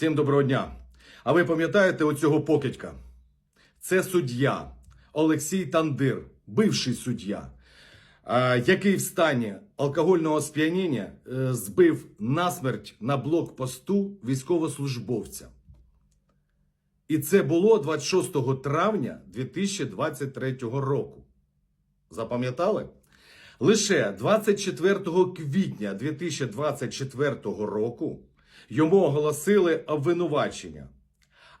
Всім доброго дня. А ви пам'ятаєте оцього покидька? Це суддя Олексій Тандир, бивший суддя, який в стані алкогольного сп'яніння е, збив насмерть на блокпосту військовослужбовця. І це було 26 травня 2023 року. Запам'ятали? Лише 24 квітня 2024 року йому оголосили обвинувачення.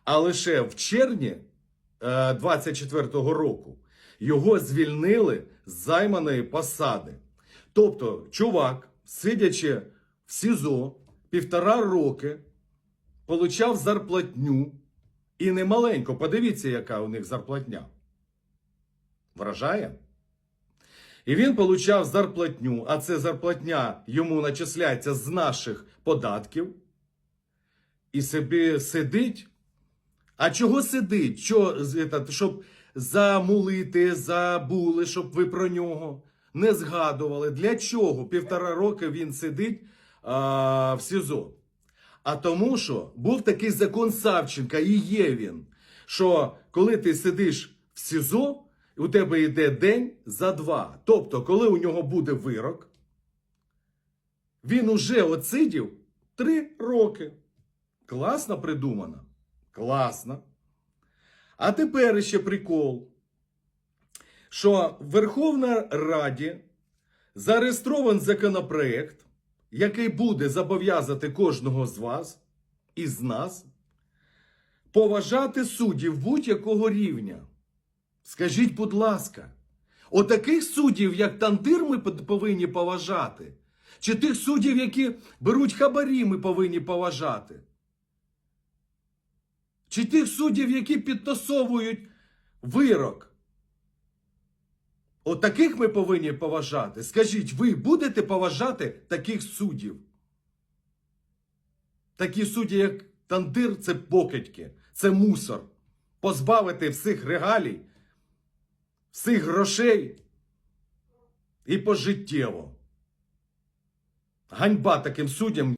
А лише в червні 24 року його звільнили з займаної посади. Тобто, чувак, сидячи в СІЗО півтора роки, получав зарплатню. І немаленько. Подивіться, яка у них зарплатня. Вражає? І він получав зарплатню, а це зарплатня йому начисляється з наших податків. І собі сидить. А чого сидить? Що, щоб замулити, забули, щоб ви про нього не згадували. Для чого півтора роки він сидить а, в СІЗО? А тому, що був такий закон Савченка, і є він, що коли ти сидиш в СІЗО, у тебе йде день за два. Тобто, коли у нього буде вирок, він уже отсидів три роки. Класно придумано. Класно. А тепер ще прикол, що в Верховній Раді зареєстрований законопроект, який буде зобов'язати кожного з вас і з нас поважати суддів будь-якого рівня. Скажіть, будь ласка, отаких суддів, як Тандир, ми повинні поважати? Чи тих суддів, які беруть хабарі, ми повинні поважати? Чи тих суддів, які підтасовують вирок? Отаких ми повинні поважати. Скажіть, ви будете поважати таких суддів? Такі судді, як Тандир, це покидьки, це мусор. Позбавити всіх регалій, всіх грошей і пожиттєво. Ганьба таким суддям.